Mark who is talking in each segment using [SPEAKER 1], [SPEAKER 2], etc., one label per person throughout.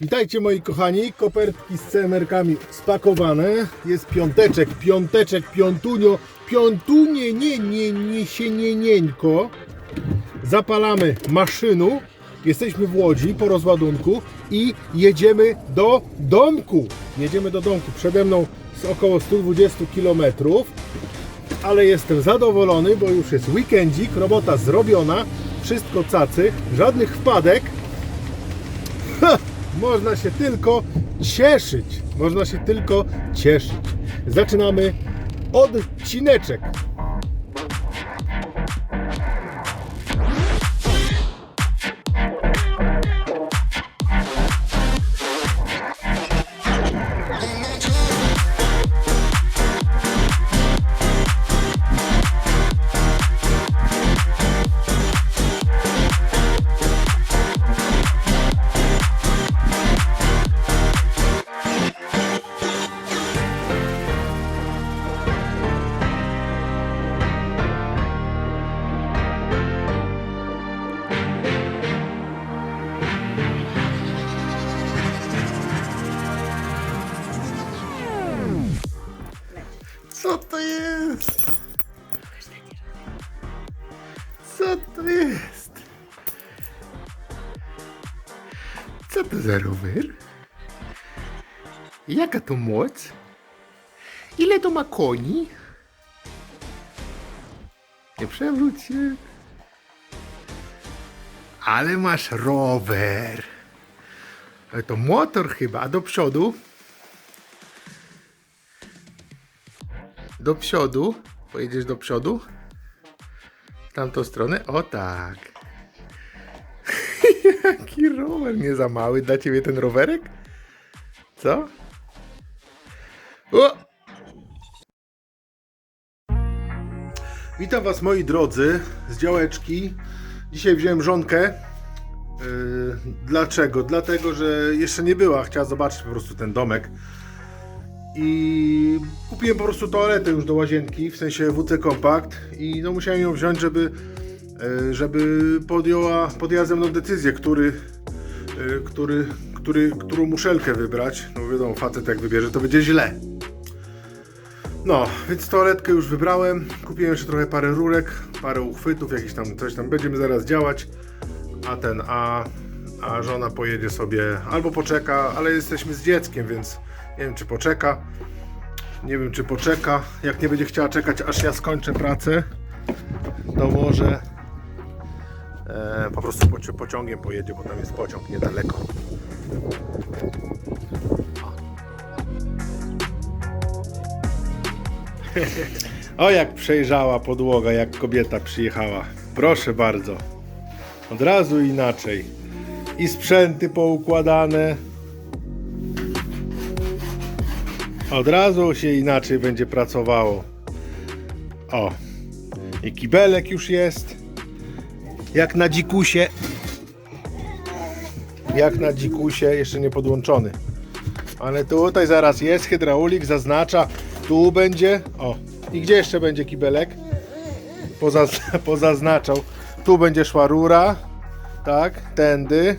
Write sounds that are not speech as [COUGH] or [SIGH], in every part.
[SPEAKER 1] Witajcie moi kochani, kopertki z CMR-kami spakowane. Jest piąteczek, piąteczek, piątunio, piątunie, nie, nie, nie się nie, nieńko. Zapalamy maszynu, jesteśmy w Łodzi po rozładunku i jedziemy do domku. Jedziemy do domku, przede mną z około 120 km, ale jestem zadowolony, bo już jest weekendzik, robota zrobiona, wszystko cacy, żadnych wpadek. Ha! Można się tylko cieszyć. Można się tylko cieszyć. Zaczynamy odcineczek. Co to jest? Co to za rower? Jaka to moc? Ile to ma koni? Nie przewróć się. Ale masz rower. To motor chyba, a do przodu? Do przodu. Pojedziesz do przodu. W tamtą stronę. O tak. [LAUGHS] Jaki rower nie za mały. Dla ciebie ten rowerek? Co? O! Witam Was moi drodzy z działeczki. Dzisiaj wziąłem żonkę. Yy, dlaczego? Dlatego, że jeszcze nie była. Chciała zobaczyć po prostu ten domek. I kupiłem po prostu toaletę już do łazienki, w sensie WC Compact i no musiałem ją wziąć, żeby, e, żeby podjęła, podjęła ze mną decyzję, który, e, który, który, którą muszelkę wybrać. No wiadomo, facet jak wybierze, to będzie źle. No, więc toaletkę już wybrałem, kupiłem jeszcze trochę parę rurek, parę uchwytów, jakieś tam coś tam, będziemy zaraz działać, a ten, a, a żona pojedzie sobie, albo poczeka, ale jesteśmy z dzieckiem, więc nie wiem czy poczeka. Nie wiem czy poczeka. Jak nie będzie chciała czekać aż ja skończę pracę, to może e, po prostu poci- pociągiem pojedzie, bo tam jest pociąg niedaleko. O jak przejrzała podłoga, jak kobieta przyjechała. Proszę bardzo. Od razu inaczej. I sprzęty poukładane. Od razu się inaczej będzie pracowało. O. I kibelek już jest. Jak na dzikusie. Jak na dzikusie, jeszcze nie podłączony. Ale tutaj zaraz jest hydraulik, zaznacza. Tu będzie. O. I gdzie jeszcze będzie kibelek? Pozaz [LAUGHS] pozaznaczał. Tu będzie szła rura. Tak, tędy.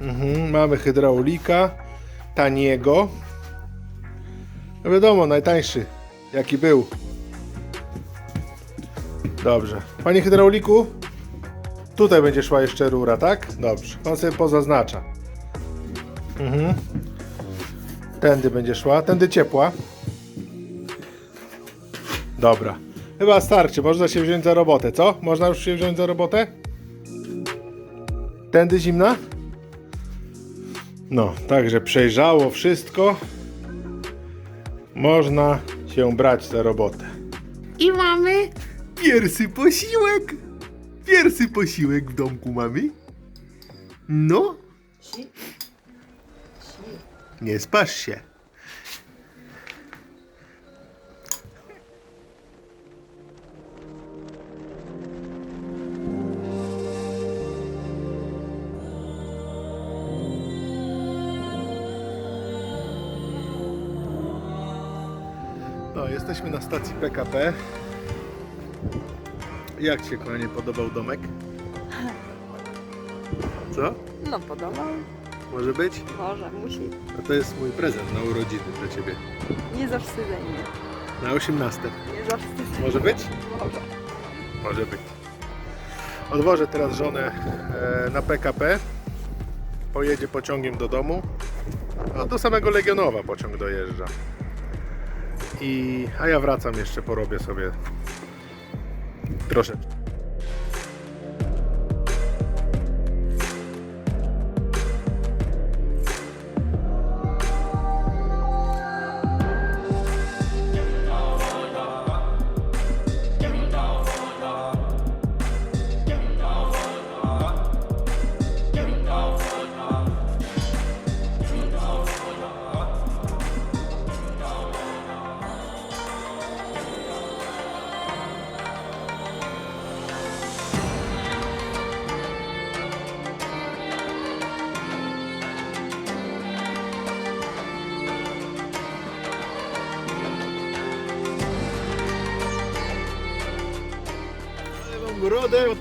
[SPEAKER 1] Mhm, mamy hydraulika. Taniego. No wiadomo, najtańszy, jaki był. Dobrze. Panie hydrauliku, tutaj będzie szła jeszcze rura, tak? Dobrze. Pan sobie pozaznacza. Mhm. Tędy będzie szła, tędy ciepła. Dobra. Chyba starczy, można się wziąć za robotę, co? Można już się wziąć za robotę? Tędy zimna? No, także przejrzało wszystko można się brać za robotę. I mamy pierwszy posiłek. Pierwszy posiłek w domku mamy. No. Nie spasz się. Jesteśmy na stacji PKP. Jak Ci się, kochanie, podobał domek? Co?
[SPEAKER 2] No podobał.
[SPEAKER 1] Może być?
[SPEAKER 2] Może, musi.
[SPEAKER 1] A to jest mój prezent na urodziny dla Ciebie.
[SPEAKER 2] Nie zawstydzaj mnie.
[SPEAKER 1] Na 18.
[SPEAKER 2] Nie zawstydzaj.
[SPEAKER 1] Może być?
[SPEAKER 2] Może.
[SPEAKER 1] Może być. Odwożę teraz żonę e, na PKP. Pojedzie pociągiem do domu. No, do samego Legionowa pociąg dojeżdża. I, a ja wracam jeszcze, porobię sobie troszeczkę.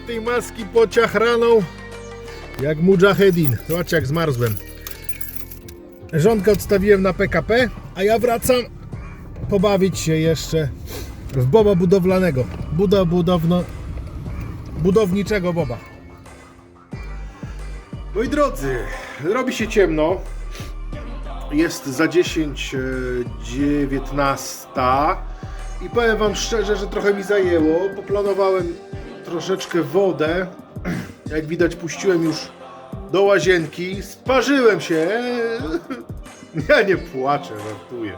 [SPEAKER 1] Tej maski pociachraną jak mujahedin. Zobaczcie jak zmarzłem. Żonkę odstawiłem na PKP, a ja wracam pobawić się jeszcze w boba budowlanego. Buda budowno... budowniczego boba. Moi drodzy, robi się ciemno. Jest za 10, e, 19 i powiem Wam szczerze, że trochę mi zajęło. Poplanowałem troszeczkę wodę. [CLEARS THROAT] Jak widać, puściłem już do łazienki. Sparzyłem się. [LAUGHS] Ja nie płaczę, żartuję.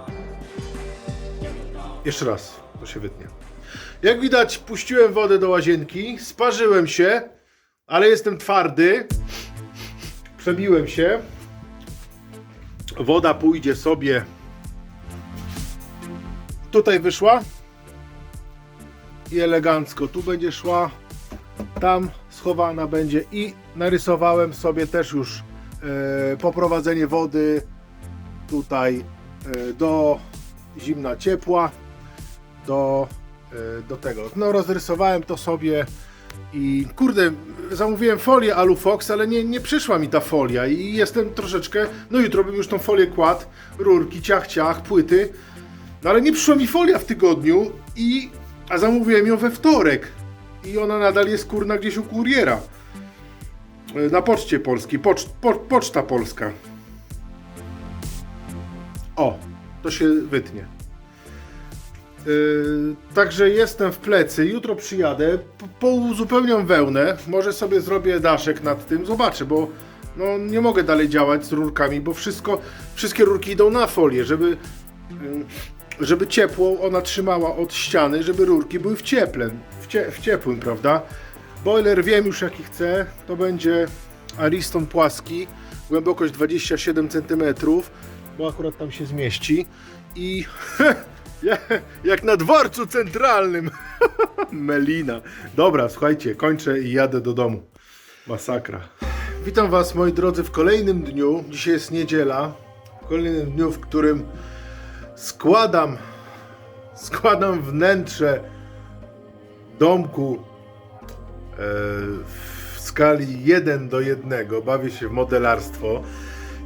[SPEAKER 1] Jeszcze raz, to się wytnie. Jak widać, puściłem wodę do łazienki, sparzyłem się, ale jestem twardy. Przebiłem się. Woda pójdzie sobie. Tutaj wyszła. I elegancko. Tu będzie szła. Tam schowana będzie. I narysowałem sobie też już e, poprowadzenie wody tutaj e, do zimna ciepła. Do, e, do tego. No rozrysowałem to sobie. I kurde, zamówiłem folię Alufox, ale nie, nie przyszła mi ta folia i jestem troszeczkę, no jutro bym już tą folię kładł, rurki, ciach, ciach, płyty, no ale nie przyszła mi folia w tygodniu i, a zamówiłem ją we wtorek i ona nadal jest kurna gdzieś u kuriera. E, Na poczcie polskiej, pocz, po, poczta polska. O, to się wytnie. Yy, także jestem w plecy, jutro przyjadę, po- pouzupełniam wełnę, może sobie zrobię daszek nad tym, zobaczę, bo no, nie mogę dalej działać z rurkami, bo wszystko, wszystkie rurki idą na folię, żeby, yy, żeby ciepło ona trzymała od ściany, żeby rurki były w cieplem, w, cie, w ciepłym, prawda? Boiler wiem już jaki chcę, to będzie Ariston płaski, głębokość 27 cm, bo akurat tam się zmieści i [LAUGHS] Ja- Jak na dworcu centralnym. [LAUGHS] Melina. Dobra, słuchajcie, kończę i jadę do domu. Masakra. Witam Was, moi drodzy, w kolejnym dniu. Dzisiaj jest niedziela. W kolejnym dniu, w którym składam, składam wnętrze domku e, w skali 1 do 1. Bawię się w modelarstwo.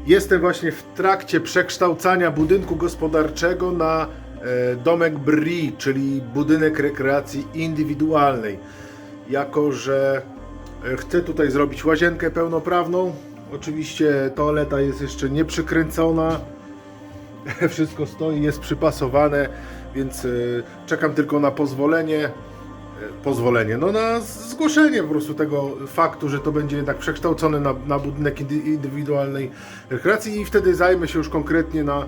[SPEAKER 1] Jestem właśnie w trakcie przekształcania budynku gospodarczego na e, domek BRI, czyli budynek rekreacji indywidualnej. Jako, że e, chcę tutaj zrobić łazienkę pełnoprawną. Oczywiście toaleta jest jeszcze nie przykręcona. [LAUGHS] Wszystko stoi, jest przypasowane, więc czekam tylko na pozwolenie. E, Pozwolenie, no na zgłoszenie po prostu tego faktu, że to będzie jednak przekształcone na, na budynek indy- indywidualnej rekreacji i wtedy zajmę się już konkretnie na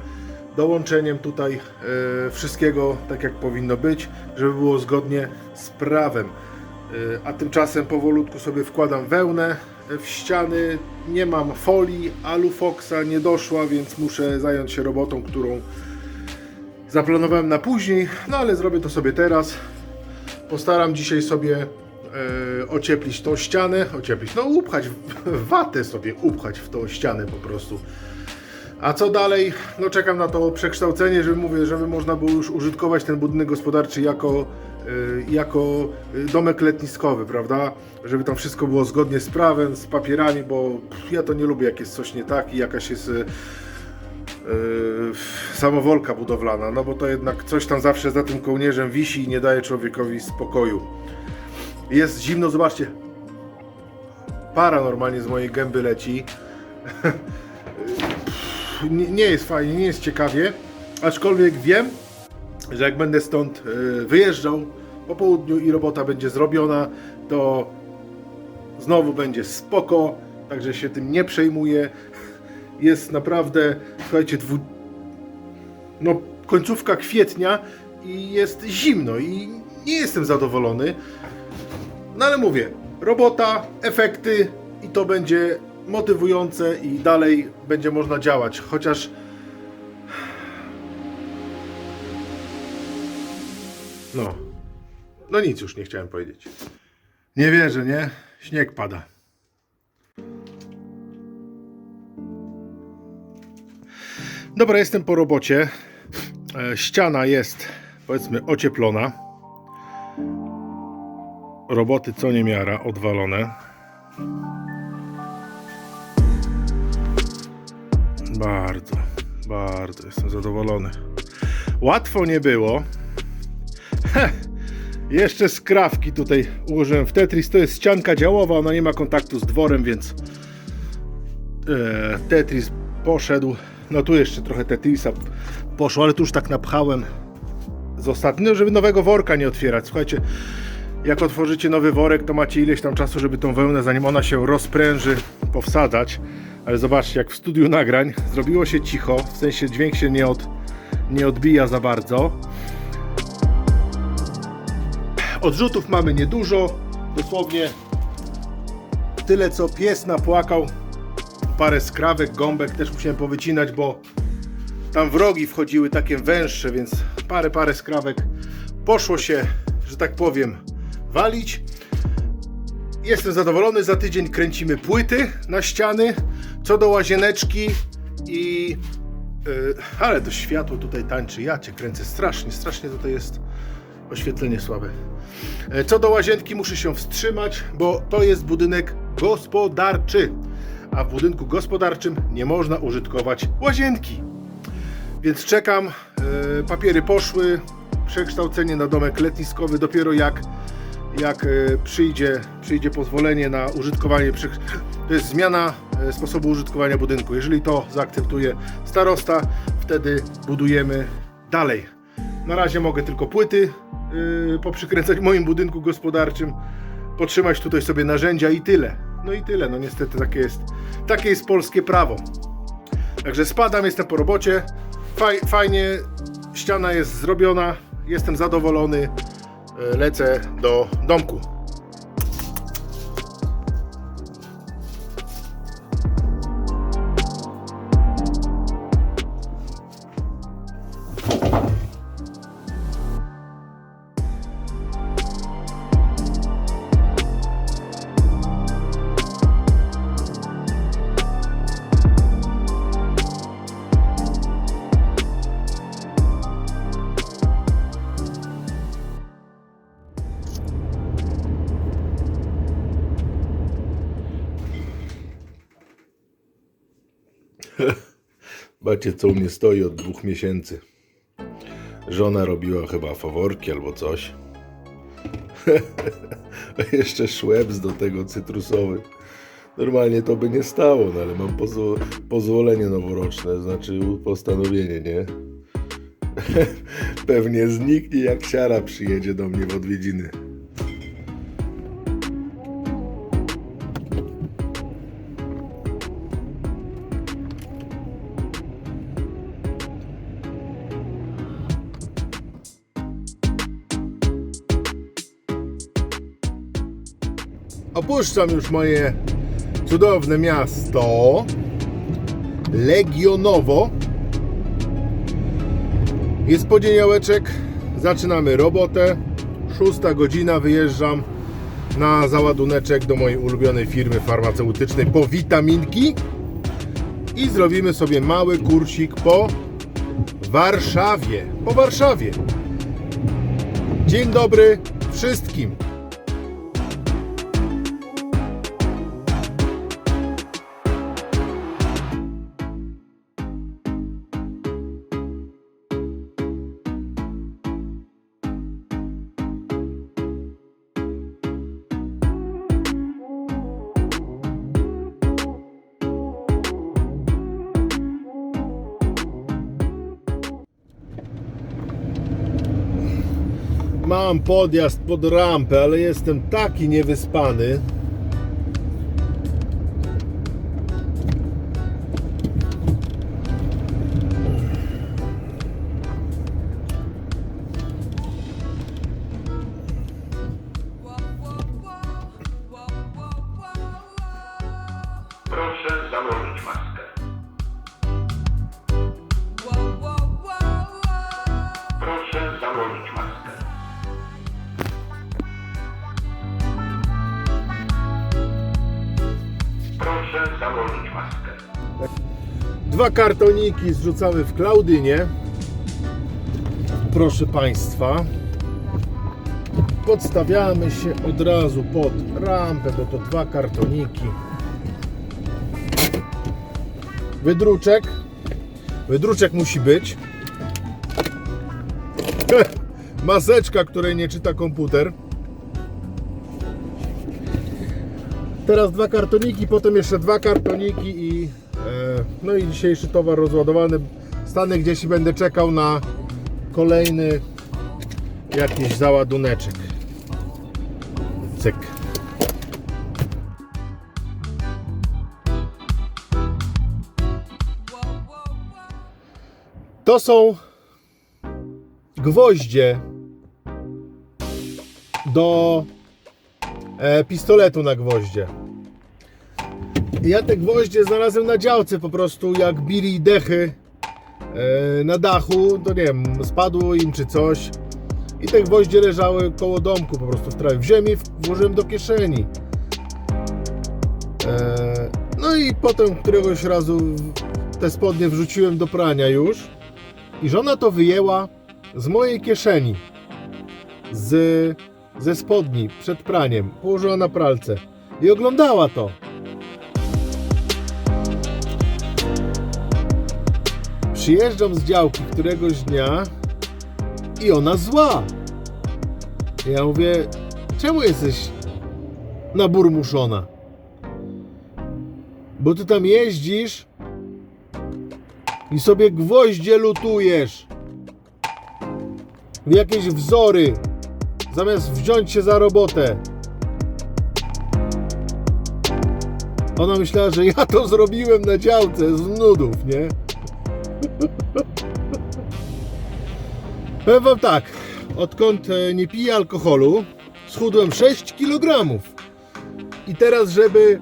[SPEAKER 1] dołączeniem tutaj e, wszystkiego tak jak powinno być, żeby było zgodnie z prawem. E, a tymczasem powolutku sobie wkładam wełnę w ściany, nie mam folii, alufoxa nie doszła, więc muszę zająć się robotą, którą zaplanowałem na później, no ale zrobię to sobie teraz. Postaram dzisiaj sobie e, ocieplić tą ścianę, ocieplić, no upchać, [LAUGHS] watę sobie upchać w tą ścianę po prostu. A co dalej? No czekam na to przekształcenie, żeby mówię, żeby można było już użytkować ten budynek gospodarczy jako y, jako y, domek letniskowy, prawda? Żeby tam wszystko było zgodnie z prawem, z papierami, bo ja to nie lubię, jak jest coś nie tak i jakaś jest y, samowolka budowlana, no bo to jednak coś tam zawsze za tym kołnierzem wisi i nie daje człowiekowi spokoju. Jest zimno, zobaczcie. Para normalnie z mojej gęby leci. [LAUGHS] nie, nie jest fajnie, nie jest ciekawie, aczkolwiek wiem, że jak będę stąd y, wyjeżdżał po południu i robota będzie zrobiona, to znowu będzie spoko, także się tym nie przejmuję. Jest naprawdę, słuchajcie, dwu... no, końcówka kwietnia i jest zimno i nie jestem zadowolony. No ale mówię, robota, efekty i to będzie motywujące i dalej będzie można działać. Chociaż no, no nic już nie chciałem powiedzieć. Nie wierzę, nie? Śnieg pada. Dobra, jestem po robocie. E, Ściana jest, powiedzmy, ocieplona. Roboty co niemiara, odwalone. Bardzo, bardzo jestem zadowolony. Łatwo nie było. Heh, jeszcze skrawki tutaj ułożyłem w Tetris. To jest ścianka działowa, ona nie ma kontaktu z dworem, więc e, Tetris poszedł. No tu jeszcze trochę Tetrisa poszło, ale tu już tak napchałem z ostatniego, żeby nowego worka nie otwierać. Słuchajcie, jak otworzycie nowy worek, to macie ileś tam czasu, żeby tą wełnę, zanim ona się rozpręży, powsadzać. Ale zobaczcie, jak w studiu nagrań zrobiło się cicho, w sensie dźwięk się nie, od, nie odbija za bardzo. Odrzutów mamy niedużo, dosłownie tyle co pies napłakał. Parę skrawek, gąbek też musiałem powycinać, bo tam wrogi wchodziły takie węższe, więc parę, parę skrawek poszło się, że tak powiem, walić. Jestem zadowolony, za tydzień kręcimy płyty na ściany, co do łazieneczki i... Yy, ale to światło tutaj tańczy, ja cię kręcę strasznie, strasznie tutaj jest oświetlenie słabe. E, Co do łazienki muszę się wstrzymać, bo to jest budynek gospodarczy, a w budynku gospodarczym nie można użytkować łazienki. Więc czekam, e, papiery poszły, przekształcenie na domek letniskowy dopiero jak, jak e, przyjdzie, przyjdzie pozwolenie na użytkowanie, to jest zmiana e, sposobu użytkowania budynku. Jeżeli to zaakceptuje starosta, wtedy budujemy dalej. Na razie mogę tylko płyty yy, poprzykręcać w moim budynku gospodarczym, potrzymać tutaj sobie narzędzia i tyle. No i tyle, no niestety takie jest, takie jest polskie prawo. Także spadam, jestem po robocie. Faj, fajnie, ściana jest zrobiona, jestem zadowolony. Yy, Lecę do domku. Bacie, co u mnie stoi od dwóch miesięcy. Żona robiła chyba faworki albo coś. [LAUGHS] A jeszcze szwebs do tego cytrusowy. Normalnie to by nie stało, no ale mam pozwo- pozwolenie noworoczne, znaczy postanowienie, nie? [LAUGHS] Pewnie zniknie jak siara przyjedzie do mnie w odwiedziny. Opuszczam już moje cudowne miasto Legionowo. Jest poniedziałeczek, zaczynamy robotę. Szósta godzina, wyjeżdżam na załaduneczek do mojej ulubionej firmy farmaceutycznej po witaminki i zrobimy sobie mały kursik po Warszawie. Po Warszawie. Dzień dobry wszystkim. Mam podjazd pod rampę, ale jestem taki niewyspany. Dwa kartoniki zrzucamy w Klaudynie. Proszę Państwa. Podstawiamy się od razu pod rampę, bo to dwa kartoniki. Wydruczek. Wydruczek musi być. [LAUGHS] Maseczka, której nie czyta komputer. Teraz dwa kartoniki, potem jeszcze dwa kartoniki i no i dzisiejszy towar rozładowany. Stanę gdzieś i będę czekał na kolejny jakiś załaduneczek. Cyk. To są gwoździe do e, pistoletu na gwoździe. Ja te gwoździe znalazłem na działce po prostu, jak bili dechy e, na dachu, to nie wiem, spadło im czy coś. I te gwoździe leżały koło domku po prostu w trawie. Wziąłem je, włożyłem do kieszeni. E, no i potem któregoś razu te spodnie wrzuciłem do prania już. I żona to wyjęła z mojej kieszeni. Z, ze spodni przed praniem. Położyła na pralce. I oglądała to. Przyjeżdżam z działki któregoś dnia i ona zła. Ja mówię, czemu jesteś naburmuszona? Bo ty tam jeździsz i sobie gwoździe lutujesz w jakieś wzory zamiast wziąć się za robotę. Ona myślała, że ja to zrobiłem na działce z nudów, nie? [LAUGHS] Powiem wam tak, odkąd e, nie piję alkoholu, schudłem 6 kg. I teraz, żeby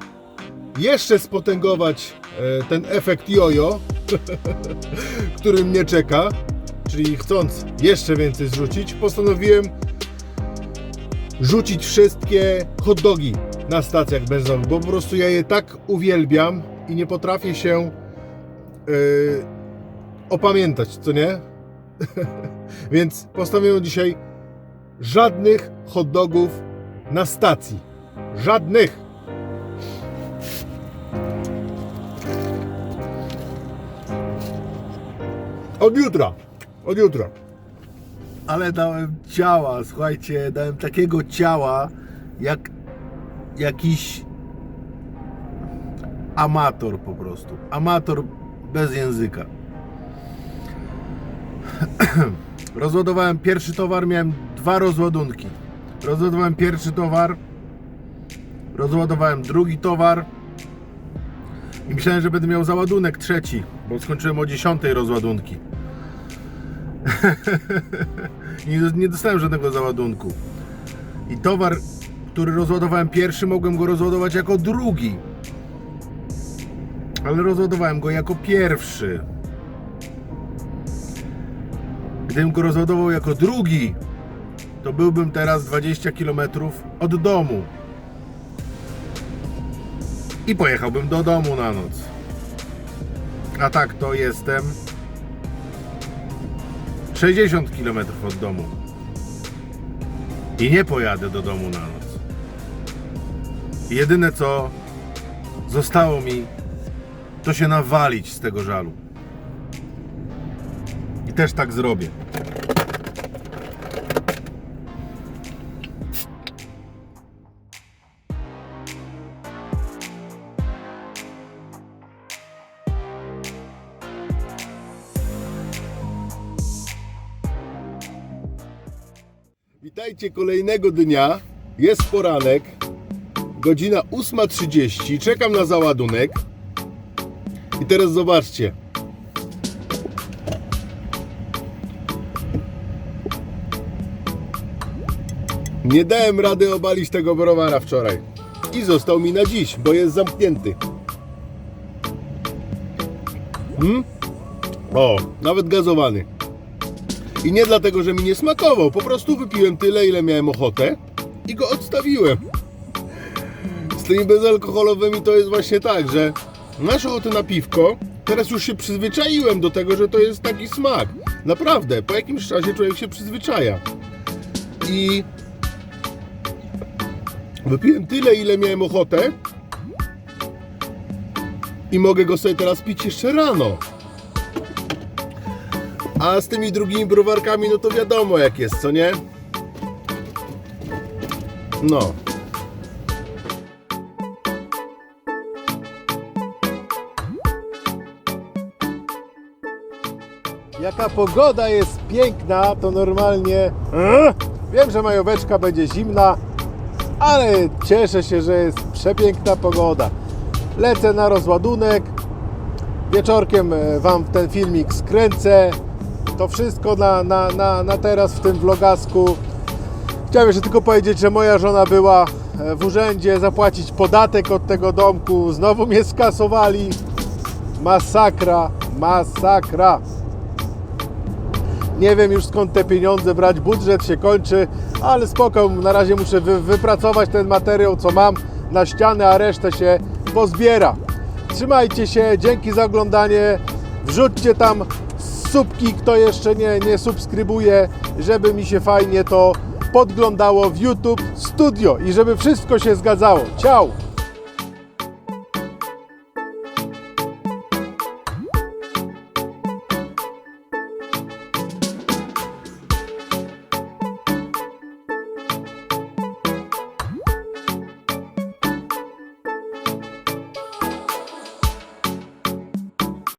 [SPEAKER 1] jeszcze spotęgować e, ten efekt jojo, [LAUGHS] który mnie czeka, czyli chcąc jeszcze więcej zrzucić, postanowiłem rzucić wszystkie hot dogi na stacjach benzynowych, bo po prostu ja je tak uwielbiam i nie potrafię się yy, opamiętać, co nie? [LAUGHS] Więc postanowiłem dzisiaj żadnych hot dogów na stacji. Żadnych! Od jutra. Od jutra.
[SPEAKER 3] Ale dałem ciała, słuchajcie, dałem takiego ciała, jak jakiś amator po prostu. Amator bez języka. [CLEARS THROAT] Rozładowałem pierwszy towar, miałem dwa rozładunki. Rozładowałem pierwszy towar, rozładowałem drugi towar i myślałem, że będę miał załadunek trzeci, bo skończyłem o 10 rozładunki. [LAUGHS] nie, dostałem żadnego załadunku. I towar, który rozładowałem pierwszy, mogłem go rozładować jako drugi. Ale rozładowałem go jako pierwszy. Gdybym go rozładował jako drugi, to byłbym teraz 20 km od domu. I pojechałbym do domu na noc. A tak to jestem 60 km od domu.
[SPEAKER 1] i nie pojadę do domu na noc. Jedyne co zostało mi, to się nawalić z tego żalu. Też tak zrobię. Witajcie kolejnego dnia. Jest poranek. Godzina 8.30. Czekam na załadunek. I teraz zobaczcie. Nie dałem rady obalić tego browara wczoraj. I został mi na dziś, bo jest zamknięty. Hmm? O, nawet gazowany. I nie dlatego, że mi nie smakował, po prostu wypiłem tyle, ile miałem ochotę i go odstawiłem. Z tymi bezalkoholowymi to jest właśnie tak, że masz ochotę na piwko, teraz już się przyzwyczaiłem do tego, że to jest taki smak. Naprawdę, po jakimś czasie człowiek się przyzwyczaja. I wypiłem tyle, ile miałem ochotę i mogę go sobie teraz pić jeszcze rano. A z tymi drugimi browarkami, no to wiadomo jak jest, co nie? No. Jaka pogoda jest piękna, to normalnie. E? Wiem, że majoweczka będzie zimna, ale cieszę się, że jest przepiękna pogoda. Lecę na rozładunek. Wieczorkiem e, Wam ten filmik skręcę. To wszystko na, na, na, na teraz w tym vlogasku. Chciałem jeszcze tylko powiedzieć, że moja żona była e, w urzędzie zapłacić podatek od tego domku. Znowu mnie skasowali. Masakra, masakra. Nie wiem już skąd te pieniądze brać, budżet się kończy, ale spoko, na razie muszę wy, wypracować ten materiał, co mam na ścianę, a resztę się pozbiera. Trzymajcie się, dzięki za oglądanie, wrzućcie tam subki, kto jeszcze nie, nie subskrybuje, żeby mi się fajnie to podglądało w YouTube Studio i żeby wszystko się zgadzało. Ciao!